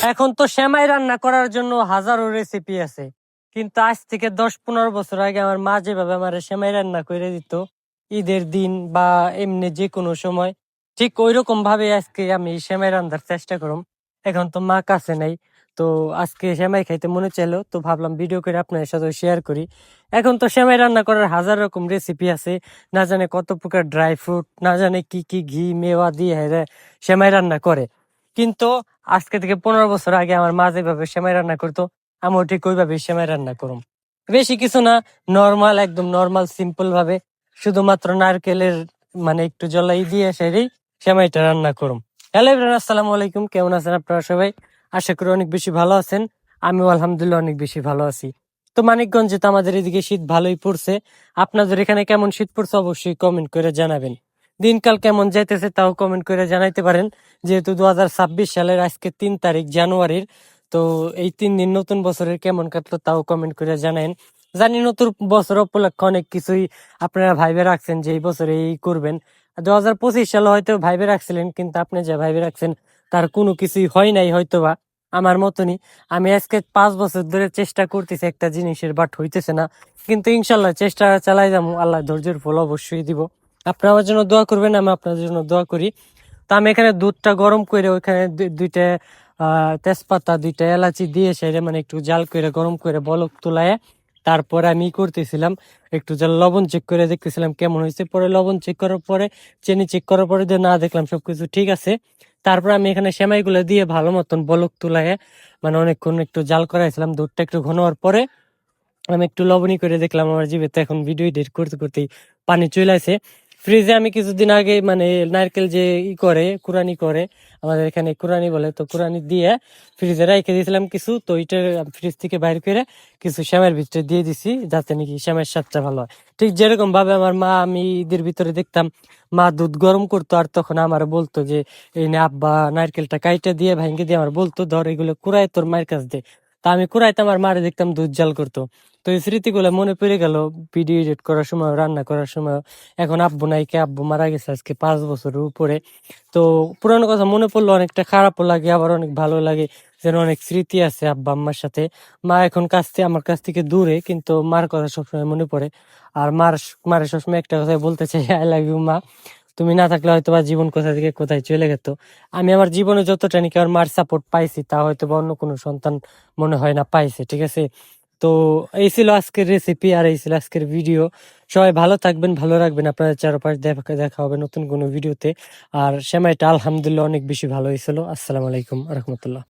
এখন তো সেমাই রান্না করার জন্য হাজারো রেসিপি আছে। কিন্তু আজ থেকে দশ পনেরো বছর আগে আমার মা যেভাবে আমার সেমাই রান্না করে দিত, ঈদের দিন বা এমনি যে কোনো সময়, ঠিক ওই রকম ভাবে আজকে আমি সেমাই রান্নার চেষ্টা করুম। এখন তো মা কাছে নাই, তো আজকে সেমাই খাইতে মনে চাইলো, তো ভাবলাম ভিডিও করে আপনার সাথে শেয়ার করি। এখন তো সেমাই রান্না করার হাজার রকম রেসিপি আছে, না জানে কত প্রকার ড্রাই ফ্রুট না জানে কি কি ঘি, মেওয়া দিয়ে হেরে সেমাই রান্না করে। কিন্তু আজকে থেকে পনেরো বছর আগে আমার মা যেভাবে সেমাই রান্না করতো, আমিও ঠিক ওইভাবে সেমাই রান্না করুম। বেশি কিছু না নর্মাল একদম নর্মাল সিম্পল ভাবে শুধুমাত্র নারকেলের মানে একটু জলাই দিয়ে সেরেই সেমাইটা রান্না করুম। হ্যালো ইব্রাহিম আসসালামু আলাইকুম। কেমন আছেন আপনারা সবাই? আশা করি অনেক বেশি ভালো আছেন। আমিও আলহামদুলিল্লাহ অনেক বেশি ভালো আছি। তো মানিকগঞ্জে তো আমাদের এদিকে শীত ভালোই পড়ছে। আপনাদের এখানে কেমন শীত পড়ছে অবশ্যই কমেন্ট করে জানাবেন। দিনকাল কেমন যাইতেছে তাও কমেন্ট করে জানাইতে পারেন। যেহেতু দু হাজার ছাব্বিশ সালের আজকে তিন তারিখ জানুয়ারির, তো এই তিন দিন নতুন বছরের কেমন কাটলো তাও কমেন্ট করে জানাইন জানি নতুন বছর উপলক্ষে অনেক কিছুই আপনারা ভাইবে রাখছেন যে এই বছরে এই করবেন। দু হাজার পঁচিশ সালে হয়তো ভাইবে রাখছিলেন, কিন্তু আপনি যে ভাইবে রাখছেন তার কোনো কিছুই হয় নাই হয়তোবা, আমার মতনই। আমি আজকে পাঁচ বছর ধরে চেষ্টা করতেছি একটা জিনিসের বাট হইতেছে না। কিন্তু ইনশাল্লাহ চেষ্টা চালাই যাব, আল্লাহ ধৈর্যের ফল অবশ্যই দিব। আপনারা আমার জন্য দোয়া করবেন, আমি আপনাদের জন্য দোয়া করি। তো আমি এখানে দুধটা গরম করে ওইখানে দুইটা তেজপাতা, দুইটা এলাচি দিয়ে সেটা মানে একটু জাল করে, গরম করে বলক তুলায় তারপরে আমি করতেছিলাম, একটু জাল লবণ চেক করে দেখতেছিলাম কেমন হয়েছে। পরে লবণ চেক করার পরে, চেনি চেক করার পরে যে না দেখলাম সবকিছু ঠিক আছে। তারপরে আমি এখানে সেমাইগুলো দিয়ে ভালো মতন বলক তুলায় মানে অনেকক্ষণ একটু জাল করাইছিলাম, দুধটা একটু ঘন হওয়ার পরে আমি একটু লবণী করে দেখলাম, আমার জিভে তো এখন ভিডিও এডিট করতে করতেই পানি চলে আসে। ফ্রিজে আমি কিছুদিন আগে মানে নারকেল যে ই করে কুরানি করে, আমাদের এখানে কুরানি বলে, তো কুরানি দিয়ে ফ্রিজে রেখে দিয়েছিলাম কিছু, তো ওইটা ফ্রিজ থেকে বাইর করে কিছু শ্যামের ভিতরে দিয়ে দিছি, যাতে নাকি শ্যামের স্বাদটা ভালো হয়। ঠিক যেরকম ভাবে আমার মা, আমি ঈদের ভিতরে দেখতাম, মা দুধ গরম করতো, আর তখন আমার বলতো যে, এই আব্বা, নারকেলটা কাইটা দিয়ে ভাঙ্গে দিয়ে আমার বলতো, ধর এগুলো কুড়াই তোর মায়ের কাছ দে তা আমি কুড়াইতে আমার মারে দেখতাম দুধ জাল করতো। তো এই স্মৃতিগুলো মনে পড়ে গেল ভিডিও এডিট করার সময়, রান্না করার সময়। এখন আব্বু নাই, কে আব্বু মারা গেছে আজকে পাঁচ বছরের উপরে। তো পুরানো কথা মনে পড়ল, অনেকটা খারাপও লাগে, আবার অনেক ভালো লাগে যেন অনেক স্মৃতি আছে আব্বা আম্মার সাথে। মা এখন কাছ থেকে আমার কাছ থেকে দূরে, কিন্তু মার কথা সবসময় মনে পড়ে। আর মার মারে সবসময় একটা কথাই বলতে চাই আই লাভ ইউ মা। তুমি না থাকলে হয়তো বা জীবন কোথা থেকে কোথায় চলে যেত আমি আমার জীবনে যতটা নাকি আমার মার সাপোর্ট পাইছি, তা হয়তো বা অন্য কোনো সন্তান মনে হয় না পাইছে, ঠিক আছে? তো এই ছিল আজকের রেসিপি আর এই ছিল আজকের ভিডিও সবাই ভালো থাকবেন, ভালো রাখবেন। আপনাদের চারপাশ দেখা দেখা হবে নতুন কোনো ভিডিওতে আর সেমাইটা আলহামদুলিল্লাহ অনেক বেশি ভালো হয়েছিল। আসসালামু আলাইকুম, রহমতুল্লাহ।